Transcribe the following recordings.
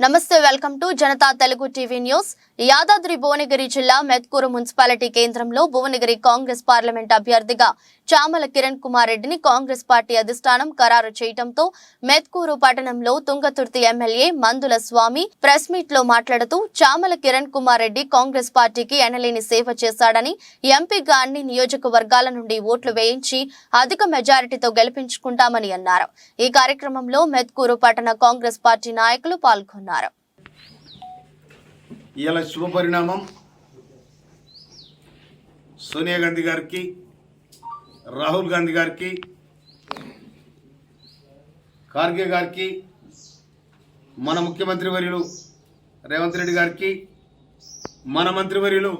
నమస్తే welcome to Janata Telugu TV news. Yadadri Bhuvanagiri జిల్లా Mothkur municipality కేంద్రంలో భువనగిరి కాంగ్రెస్ పార్లమెంట్ అభ్యర్థిగా చామల కిరణ్ కుమార్ రెడ్డిని కాంగ్రెస్ పార్టీ అధిష్టానం ఖరారు చేయడంతో మెత్కూరు పట్టణంలో తుంగతుర్తి ఎమ్మెల్యే మందుల స్వామి ప్రెస్ మీట్లో మాట్లాడుతూ చామల కిరణ్ కుమార్ రెడ్డి కాంగ్రెస్ పార్టీకి ఎనలేని సేవ చేశాడని ఎంపీగా అన్ని నియోజకవర్గాల నుండి ఓట్లు వేయించి అధిక మెజారిటీతో గెలిపించుకుంటామని అన్నారు. ఈ కార్యక్రమంలో మెత్కూరు పట్టణ కాంగ్రెస్ పార్టీ నాయకులు పాల్గొన్నారు. ఇవాళ శుభ పరిణామం సోనియా గాంధీ గారికి రాహుల్ గాంధీ గారికి ఖార్గే గారికి మన ముఖ్యమంత్రి వర్యులు రేవంత్ రెడ్డి గారికి మన మంత్రివర్యులు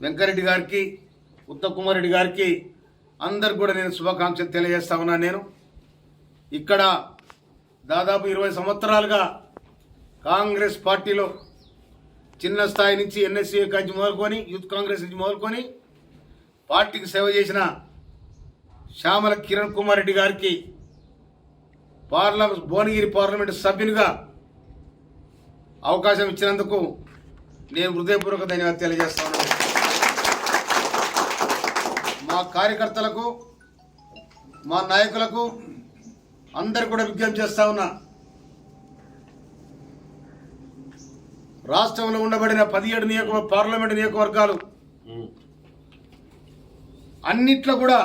వెంకరెడ్డి గారికి ఉత్తమ్ కుమార్ రెడ్డి గారికి అందరికి కూడా నేను శుభాకాంక్షలు తెలియజేస్తా ఉన్నాను నేను. ఇక్కడ దాదాపు ఇరవై సంవత్సరాలుగా కాంగ్రెస్ పార్టీలో చిన్న స్థాయి నుంచి ఎన్ఎస్సీ నుంచి మొదలుకొని యూత్ కాంగ్రెస్ నుంచి మొదలుకొని పార్టీకి సేవ చేసిన శ్యామల కిరణ్ కుమార్ రెడ్డి గారికి పార్లమెంట్ భువనగిరి పార్లమెంటు సభ్యునిగా అవకాశం ఇచ్చినందుకు నేను హృదయపూర్వక ధన్యవాదాలు తెలియజేస్తాను మా కార్యకర్తలకు మా నాయకులకు అందరు కూడా విజ్ఞప్తి చేస్తా ఉన్నా రాష్ట్రంలో ఉండబడిన పదిహేడు నియోజక పార్లమెంటు నియోజకవర్గాలు. అన్నిట్లో కూడా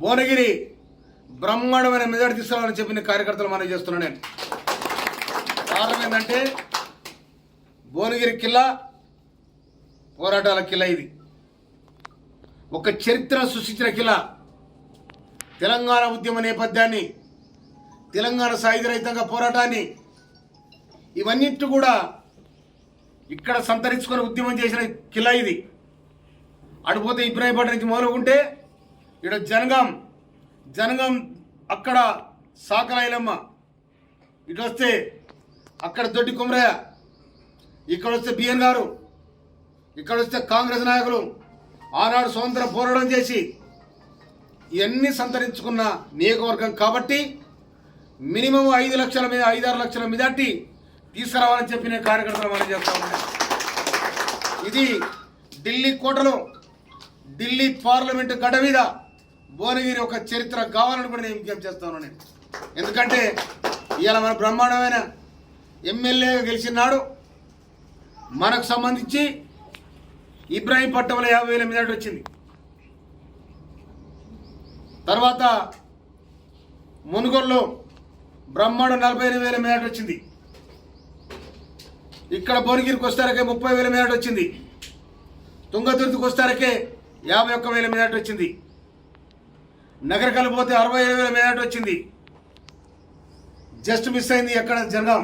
భువనగిరి బ్రహ్మాండమైన మెజార్టీ తీసుకురావాలని చెప్పిన కార్యకర్తలు మనం చేస్తున్నాను నేను. కారణం ఏంటంటే భువనగిరి కిల్లా పోరాటాల కిల్లా ఇది. ఒక చరిత్ర సృష్టించిన కిల్లా. తెలంగాణ ఉద్యమ నేపథ్యాన్ని తెలంగాణ సాయుధ రహితంగా పోరాటాన్ని ఇవన్నింటి కూడా ఇక్కడ సంతరించుకొని ఉద్యమం చేసిన కిలా ఇది. అడిపోతే ఇబ్రాహీంపట్నం నుంచి మొదలుకుంటే ఇక్కడ జనగాం జనగాం అక్కడ సాకరాయలమ్మ ఇటు వస్తే అక్కడ దొడ్డి కుమరయ్య ఇక్కడ వస్తే బిఎన్ గారు ఇక్కడ వస్తే కాంగ్రెస్ నాయకులు ఆనాడు స్వతంత్ర పోరాటం చేసి ఇవన్నీ సంతరించుకున్న నియోజకవర్గం కాబట్టి మినిమం ఐదు లక్షల మీద ఐదారు లక్షల మెజార్టీ తీసుకురావాలని చెప్పి నేను కార్యకర్తలు మనం చేస్తా ఉన్నాను ఇది ఢిల్లీ కోటలో ఢిల్లీ పార్లమెంటు గడ మీద భువనగిరి ఒక చరిత్ర కావాలని కూడా నేను విజ్ఞప్తి చేస్తాను నేను. ఎందుకంటే ఇవాళ మన బ్రహ్మాండమైన ఎమ్మెల్యేగా గెలిచినాడు మనకు సంబంధించి ఇబ్రాహీంపట్నంలో యాభై వేల మెజార్టీ వచ్చింది. తర్వాత మునుగోల్లో బ్రహ్మాండం నలభై ఎనిమిది వేల మేట వచ్చింది. ఇక్కడ భువనగిరికి వస్తారకే ముప్పై వేల మేట వచ్చింది. తుంగతుర్తికి వస్తారకే యాభై ఒక్క వేల మేట వచ్చింది. నగరకల్ పోతే అరవై ఏడు వేల మేట వచ్చింది. జస్ట్ మిస్ అయింది ఎక్కడ? జనగాం.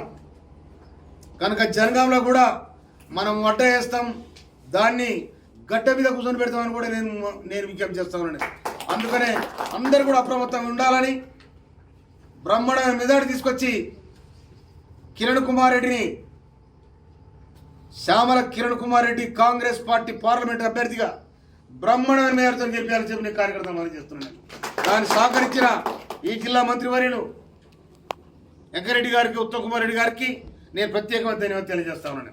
కనుక జనగాంలో కూడా మనం వడ్డ వేస్తాం దాన్ని గట్ట మీద కూర్చొని పెడతామని కూడా నేను నేను విజ్ఞప్తి చేస్తామని అందుకనే అందరు కూడా అప్రమత్తంగా ఉండాలని బ్రహ్మణ మెదడు తీసుకొచ్చి కిరణ్ కుమార్ రెడ్డిని శ్యామల కిరణ్ కుమార్ రెడ్డి కాంగ్రెస్ పార్టీ పార్లమెంట్ అభ్యర్థిగా బ్రహ్మాండమైన మేరతో గెలిపారని చెప్పి నేను కార్యకర్తలు మనం చేస్తున్నాను. దాన్ని సహకరించిన ఈ జిల్లా మంత్రివర్యులు వెంకరెడ్డి గారికి ఉత్తమ్ కుమార్ రెడ్డి గారికి నేను ప్రత్యేకమైన ధన్యవాదాలు తెలియజేస్తా ఉన్నాను.